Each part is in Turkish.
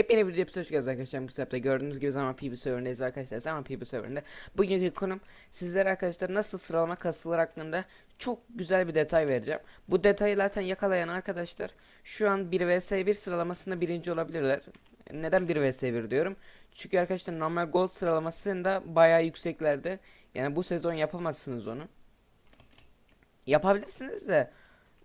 Yepyeni bir videoya hoş geldiniz arkadaşlar. Bu sefer gördüğünüz gibi zaman PB serverındayız arkadaşlar. Zaman PB serverında. Bugünkü konum sizlere arkadaşlar nasıl sıralama kasılır hakkında çok güzel bir detay vereceğim. Bu detayı zaten yakalayan arkadaşlar şu an 1 vs 1 sıralamasında birinci olabilirler. Neden 1 vs 1 diyorum? Çünkü arkadaşlar normal gold sıralamasında bayağı yükseklerde. Yani bu sezon yapamazsınız onu. Yapabilirsiniz de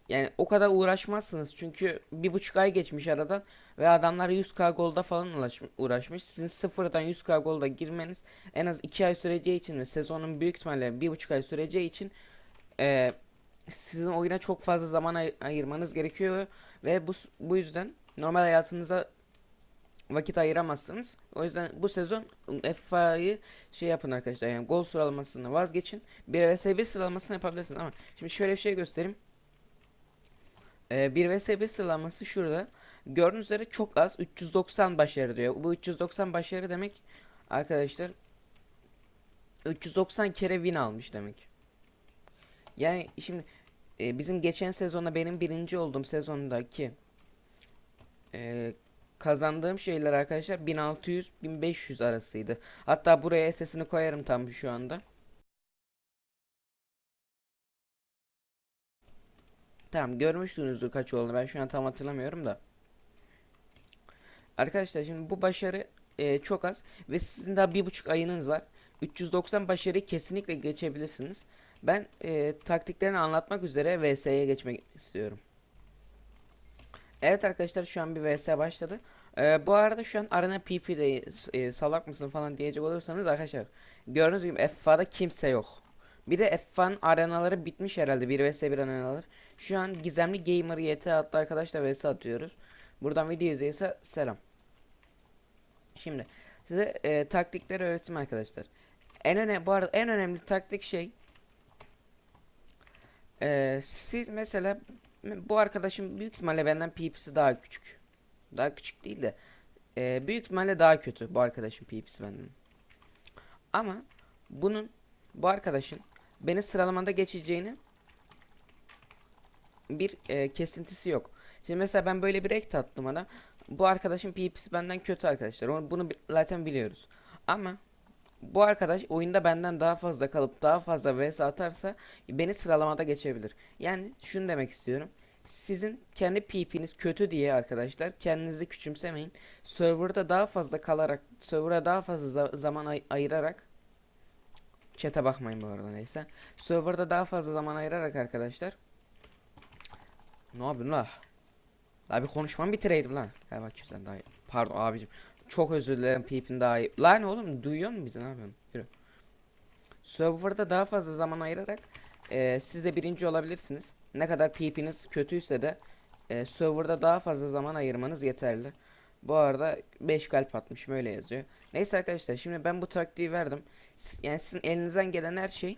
yani o kadar uğraşmazsınız çünkü bir buçuk ay geçmiş aradan ve adamlar 100k golda falan uğraş- uğraşmış. Sizin sıfırdan 100k golda girmeniz en az 2 ay süreceği için ve sezonun büyük ihtimalle bir buçuk ay süreceği için eee, sizin oyuna çok fazla zaman ay- ayırmanız gerekiyor ve bu bu yüzden normal hayatınıza vakit ayıramazsınız. O yüzden bu sezon FIFA'yı şey yapın arkadaşlar yani gol sıralamasını vazgeçin. 1 vs 1 sıralamasını yapabilirsiniz ama şimdi şöyle bir şey göstereyim. Ee, 1 vs 1 sıralaması şurada. Gördüğünüz üzere çok az 390 başarı diyor. Bu 390 başarı demek arkadaşlar 390 kere win almış demek. Yani şimdi e, bizim geçen sezonda benim birinci olduğum sezondaki e, kazandığım şeyler arkadaşlar 1600-1500 arasıydı. Hatta buraya sesini koyarım tam şu anda. Tamam görmüşsünüzdür kaç olduğunu ben şu an tam hatırlamıyorum da. Arkadaşlar şimdi bu başarı e, çok az ve sizin daha bir buçuk ayınız var. 390 başarıyı kesinlikle geçebilirsiniz. Ben e, taktiklerini anlatmak üzere VS'ye geçmek istiyorum. Evet arkadaşlar şu an bir VS başladı. E, bu arada şu an Arena PP'de e, salak mısın falan diyecek olursanız arkadaşlar gördüğünüz gibi FFA'da kimse yok. Bir de F1 arenaları bitmiş herhalde 1 vs 1 arenalar. Şu an gizemli gamer YT adlı arkadaşla vs atıyoruz. Buradan video izleyirse selam. Şimdi size e, taktikleri öğreteyim arkadaşlar. En önemli bu arada en önemli taktik şey e, siz mesela bu arkadaşım büyük ihtimalle benden PP'si daha küçük. Daha küçük değil de e, büyük ihtimalle daha kötü bu arkadaşın PP'si benden. Ama bunun bu arkadaşın beni sıralamada geçeceğini bir e, kesintisi yok. Şimdi mesela ben böyle bir rekt attım ona. Bu arkadaşın PP'si benden kötü arkadaşlar. Onu, bunu zaten biliyoruz. Ama bu arkadaş oyunda benden daha fazla kalıp daha fazla vs atarsa beni sıralamada geçebilir. Yani şunu demek istiyorum. Sizin kendi PP'niz kötü diye arkadaşlar kendinizi küçümsemeyin. Serverda daha fazla kalarak, server'a daha fazla za- zaman ay- ayırarak Chat'e bakmayın bu arada neyse. Serverda daha fazla zaman ayırarak arkadaşlar. Ne yapıyorsun la? La bir konuşmamı bitireydim lan. Gel bakayım sen daha iyi. Pardon abicim. Çok özür dilerim pipin daha iyi. Lan oğlum duyuyor musun bizi ne yapıyorsun? Yürü. Serverda daha fazla zaman ayırarak e, siz de birinci olabilirsiniz. Ne kadar pipiniz kötüyse de e, serverda daha fazla zaman ayırmanız yeterli. Bu arada 5 kalp atmışım öyle yazıyor. Neyse arkadaşlar şimdi ben bu taktiği verdim. S- Yani sizin elinizden gelen her şey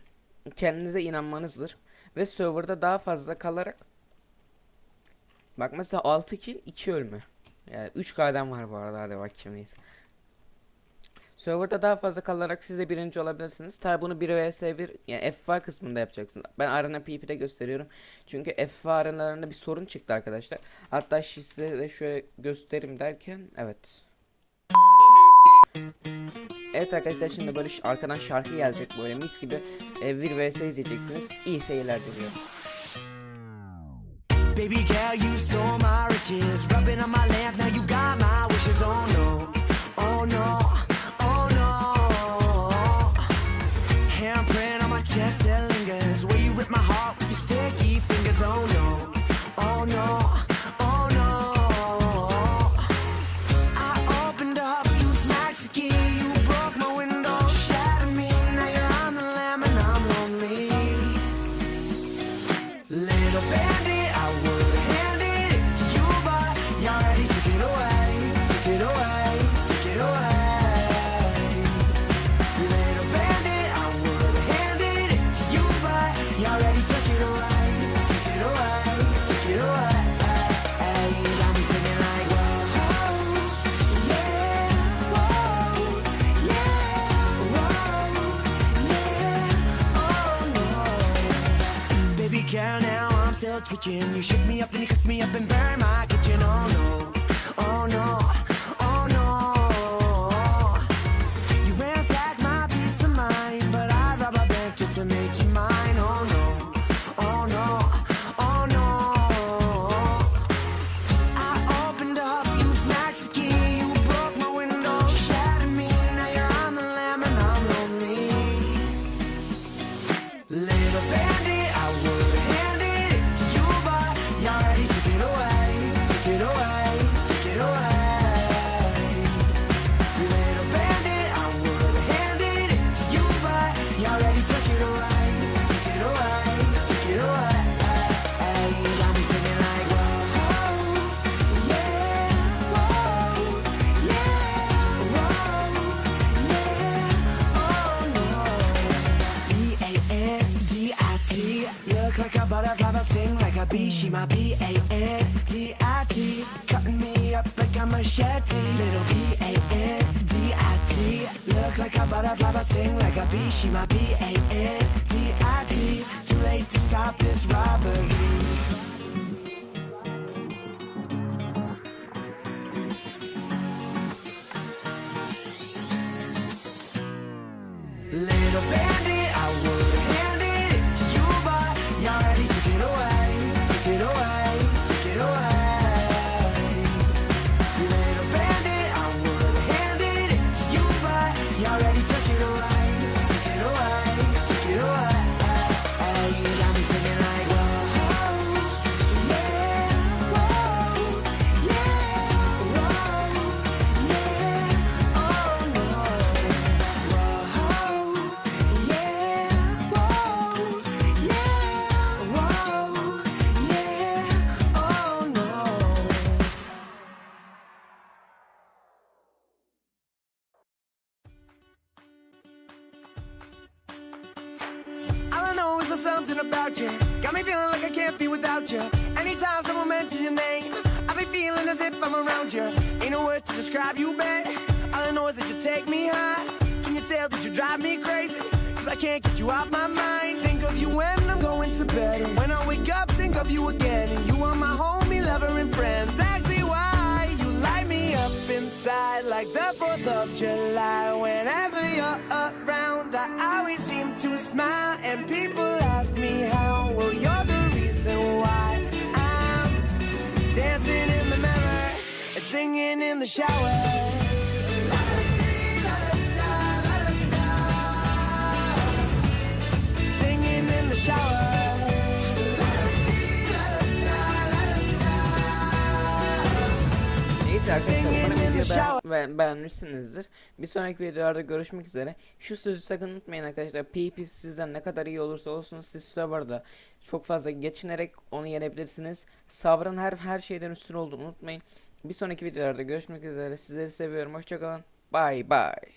kendinize inanmanızdır. Ve serverda daha fazla kalarak Bak mesela 6 kill 2 ölme. Yani 3 kadem var bu arada hadi bakayım neyse. Serverda daha fazla kalarak siz de birinci olabilirsiniz. Tabi bunu 1 vs 1 yani FFA kısmında yapacaksınız. Ben Arena PP'de gösteriyorum. Çünkü FFA arenalarında bir sorun çıktı arkadaşlar. Hatta size de şöyle göstereyim derken evet. Evet arkadaşlar şimdi böyle arkadan şarkı gelecek böyle mis gibi e, bir vs izleyeceksiniz. İyi seyirler diliyorum. Baby girl, you stole my riches. Rubbing on my lamp, twitching. You shook me up, and you cooked me up and burned my kitchen. Oh no, Like a butterfly, but sing like a bee. She my B A N D I T. Cutting me up like a machete. Little B A N D I T. Look like a butterfly, but sing like a bee. She my B A N D I T. Too late to stop this robbery. Something about you. Got me feeling like I can't be without you. Anytime someone mentions your name, I be feeling as if I'm around you. Ain't no word to describe you, babe. All I know is that you take me high. Can you tell that you drive me crazy? Cause I can't get you out my mind. Think of you when I'm going to bed. And when I wake up, think of you again. And you are my homie, lover, and friend. Exactly why you light me up inside like the 4th of July. Whenever you're around, I always seem to smile. And people singing in the shower. Singing in the shower. Neyse arkadaşlar umarım videoyu beğen- beğenmişsinizdir. Bir sonraki videolarda görüşmek üzere. Şu sözü sakın unutmayın arkadaşlar. PP sizden ne kadar iyi olursa olsun siz serverda çok fazla geçinerek onu yenebilirsiniz. Sabrın her her şeyden üstün olduğunu unutmayın. Bir sonraki videolarda görüşmek üzere. Sizleri seviyorum. Hoşçakalın. Bye bye.